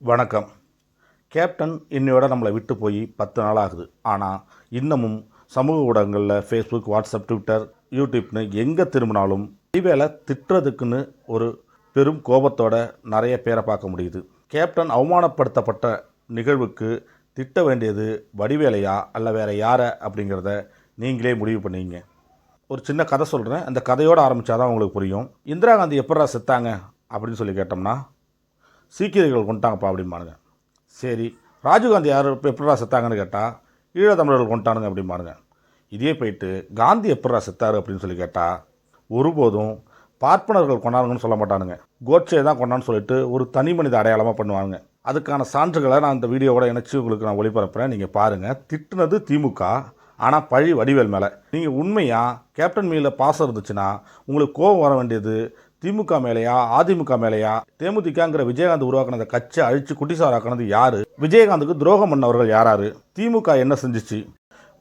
வணக்கம். கேப்டன் இன்னையோட நம்மளை விட்டு போய் பத்து நாள் ஆகுது. ஆனால் இன்னமும் சமூக ஊடகங்களில் ஃபேஸ்புக் வாட்ஸ்அப் ட்விட்டர் யூடியூப்னு எங்கே திரும்பினாலும் இவேளை திட்டுறதுக்குன்னு ஒரு பெரும் கோபத்தோட நிறைய பேரை பார்க்க முடியுது. கேப்டன் அவமானப்படுத்தப்பட்ட நிகழ்வுக்கு திட்ட வேண்டியது வடிவேலையா அல்ல வேற யாரை அப்படிங்கிறத நீங்களே முடிவு பண்ணீங்க. ஒரு சின்ன கதை சொல்கிறேன் அந்த கதையோடு ஆரம்பித்தாதான் உங்களுக்கு புரியும். இந்திரா காந்தி எப்படா செத்தாங்க அப்படின்னு சொல்லி கேட்டோம்னா சீக்கியர்கள் கொண்டாங்கப்பா அப்படிம்பானுங்க சரி ராஜீவ்காந்தி யார் இப்போ எப்படா செத்தாங்கன்னு கேட்டால் ஈழ தமிழர்கள் கொண்டானுங்க அப்படிம்பானுங்க இதே போயிட்டு காந்தி எப்படா செத்தார் அப்படின்னு சொல்லி கேட்டால் ஒருபோதும் பார்ப்பனர்கள் கொண்டாடுங்கன்னு சொல்ல மாட்டானுங்க. கோட்சே தான் கொண்டான்னு சொல்லிட்டு ஒரு தனி மனித அடையாளமாக பண்ணுவாங்க அதுக்கான சான்றுகளை நான் இந்த வீடியோவோட இணைச்சி உங்களுக்கு நான் ஒளிபரப்புறேன். நீங்கள் பாருங்கள் திட்டுனது திமுக ஆனால் பழி வடிவேல் மேலே. நீங்கள் உண்மையாக கேப்டன் மீல பாசம் இருந்துச்சுன்னா உங்களுக்கு கோபம் வர வேண்டியது திமுக மேலையா அதிமுக மேலையா? தேமுதிகங்கிற விஜயகாந்த் உருவாக்கின அந்த கட்சியை அழிச்சு குட்டிசாராக்கினது யாரு? விஜயகாந்துக்கு துரோகம் பண்ணவர்கள் யாராரு? திமுக என்ன செஞ்சுச்சு?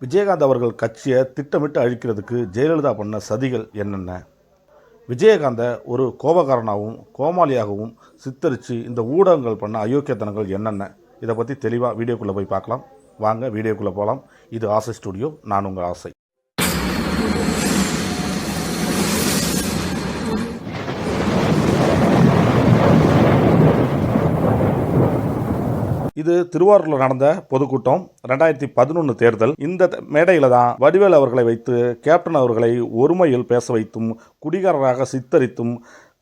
விஜயகாந்த் அவர்கள் கட்சியை திட்டமிட்டு அழிக்கிறதுக்கு ஜெயலலிதா பண்ண சதிகள் என்னென்ன? விஜயகாந்தை ஒரு கோபக்காரனாகவும் கோமாளியாகவும் சித்தரித்து இந்த ஊடகங்கள் பண்ண அயோக்கியத்தனங்கள் என்னென்ன? இதை பற்றி தெளிவாக வீடியோக்குள்ளே போய் பார்க்கலாம். வாங்க வீடியோக்குள்ளே போகலாம் இது ஆசை ஸ்டுடியோ நான் உங்கள் ஆசை. இது திருவாரூரில் நடந்த பொதுக்கூட்டம். ரெண்டாயிரத்தி பதினொன்று தேர்தல். இந்த மேடையில் தான் வடிவேல் அவர்களை வைத்து கேப்டன் அவர்களை ஒருமையில் பேச வைத்தும் குடிகாரராக சித்தரித்தும்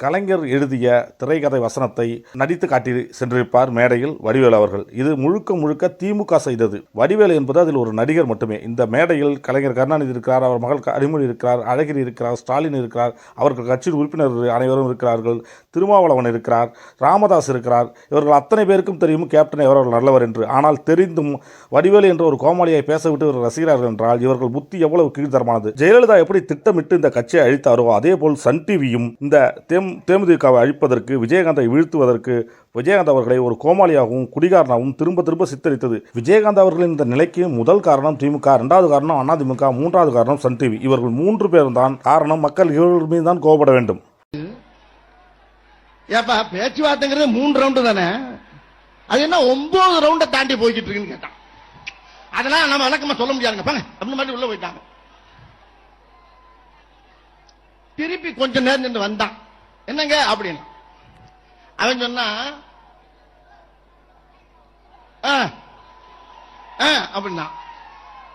கலைஞர் எழுதிய திரைக்கதை வசனத்தை நடித்து காட்டி சென்றிருப்பார் மேடையில் வடிவேல் அவர்கள். இது முழுக்க முழுக்க திமுக செய்தது. வடிவேல் என்பது அதில் ஒரு நடிகர் மட்டுமே. இந்த மேடையில் கலைஞர் கருணாநிதி இருக்கிறார் அவர் மகள் கனிமொழி இருக்கிறார் அழகிரி இருக்கிறார் ஸ்டாலின் இருக்கிறார் அவர்கள் கட்சியின் உறுப்பினர் அனைவரும் இருக்கிறார்கள் திருமாவளவன் இருக்கிறார் ராமதாஸ் இருக்கிறார். இவர்கள் அத்தனை பேருக்கும் தெரியும் கேப்டன் எவர்கள் நல்லவர் என்று. ஆனால் தெரிந்தும் வடிவேலு என்ற ஒரு கோமாளியை பேசவிட்டு இவர்கள் ரசிகிறார்கள் என்றால் இவர்கள் புத்தி எவ்வளவு கீழ்த்தரமானது. ஜெயலலிதா எப்படி திட்டமிட்டு இந்த கட்சியை அழித்தாரோ அதே போல் சன் டிவியும் இந்த தேம் தேமுதிகவை அழிப்பதற்கு விஜயகாந்தை வீழ்த்துவதற்கு விஜயகாந்த் அவர்களை ஒரு கோமாளியாகவும் குடிகாரனாகவும் திரும்ப திரும்ப சித்தரித்தது. விஜயகாந்த் அவர்களின் இந்த நிலைக்கு முதல் காரணம் திமுக இரண்டாவது காரணம் அதிமுக மூன்றாவது காரணம் சன் டிவி. இவர்கள் மூன்று பேரும் தான் காரணம் மக்கள் இவர்கள் மீது தான் கோபப்பட வேண்டும். ஏப்பா பேச்சுவார்த்தைங்கிறது மூணு ரவுண்டு தானே? அது என்ன ஒன்பது ரவுண்டை தாண்டி போய்கிட்டு இருக்குன்னு கேட்டான். அதெல்லாம் நம்ம விளக்கமா சொல்ல முடியாதுங்க. பாங்க அப்படின்னு மாதிரி உள்ள போயிட்டாங்க. திருப்பி கொஞ்ச நேரம் நின்று வந்தான். என்னங்க அப்படின்னு. அவன் சொன்னா அப்படின்னா.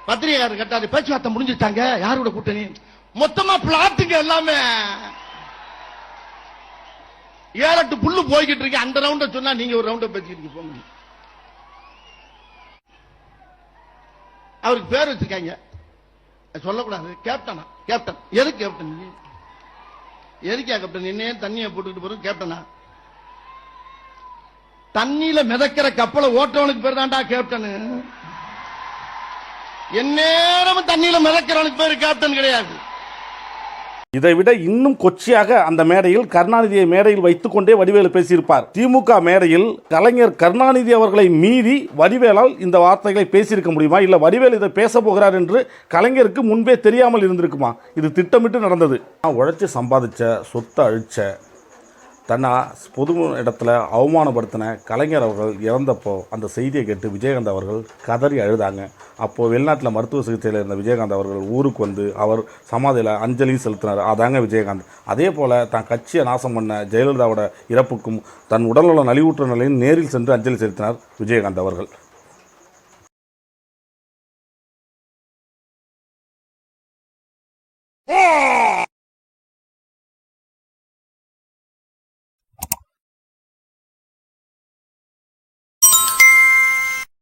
பத்திரிகையாளர் கேட்டாரு பேச்சுவார்த்தை முடிஞ்சுட்டாங்க யாரோட கூட்டணி? மொத்தமா பிளாட்டுங்க எல்லாமே. ஏழட்டு புல்லு போய்கிட்டு இருக்கு. அந்த ரவுண்ட சொன்னா நீங்க ஒரு ரவுண்ட பேசிக்கிட்டு போங்க. அவருக்கு பேர் வச்சிருக்காங்க. சொல்லக்கூடாது. கேப்டனா? கேப்டன். எது கேப்டன் நீ? எதுக்கா கேப்டன் என்னையே தண்ணியை போட்டுக்கிட்டு போறோம் கேப்டனா தண்ணியில மிதக்கிற கப்பலை ஓட்டவனுக்கு பேர் தான்டா கேப்டனு எந்நேரமும் தண்ணியில மிதக்கிறவனுக்கு பேர் கேப்டன் கிடையாது. இதை விட இன்னும் கொச்சியாக அந்த மேடையில் கருணாநிதியை மேடையில் வைத்துக்கொண்டே வடிவேலு பேசியிருப்பார். திமுக மேடையில் கலைஞர் கருணாநிதி அவர்களை மீறி வடிவேலால் இந்த வார்த்தைகளை பேசியிருக்க முடியுமா? இல்லை வடிவேல் இதை பேச போகிறார் என்று கலைஞருக்கு முன்பே தெரியாமல் இருந்திருக்குமா? இது திட்டமிட்டு நடந்தது. உழைச்சி சம்பாதிச்ச சொத்தை அழிச்ச தன்னை பொது இடத்துல அவமானப்படுத்தின கலைஞர் அவர்கள் இறந்தப்போ அந்த செய்தியை கேட்டு விஜயகாந்த் அவர்கள் கதறி அழுதாங்க. அப்போது வெளிநாட்டில் மருத்துவ சிகிச்சையில் இருந்த விஜயகாந்த் அவர்கள் ஊருக்கு வந்து அவர் சமாதியில் அஞ்சலி செலுத்தினார். அதாங்க விஜயகாந்த். அதே போல் தான் கட்சியை நாசம் பண்ண ஜெயலலிதாவோட இறப்புக்கும் தன் உடல்நல நலிவுற்ற நிலையும் நேரில் சென்று அஞ்சலி செலுத்தினார் விஜயகாந்த் அவர்கள்.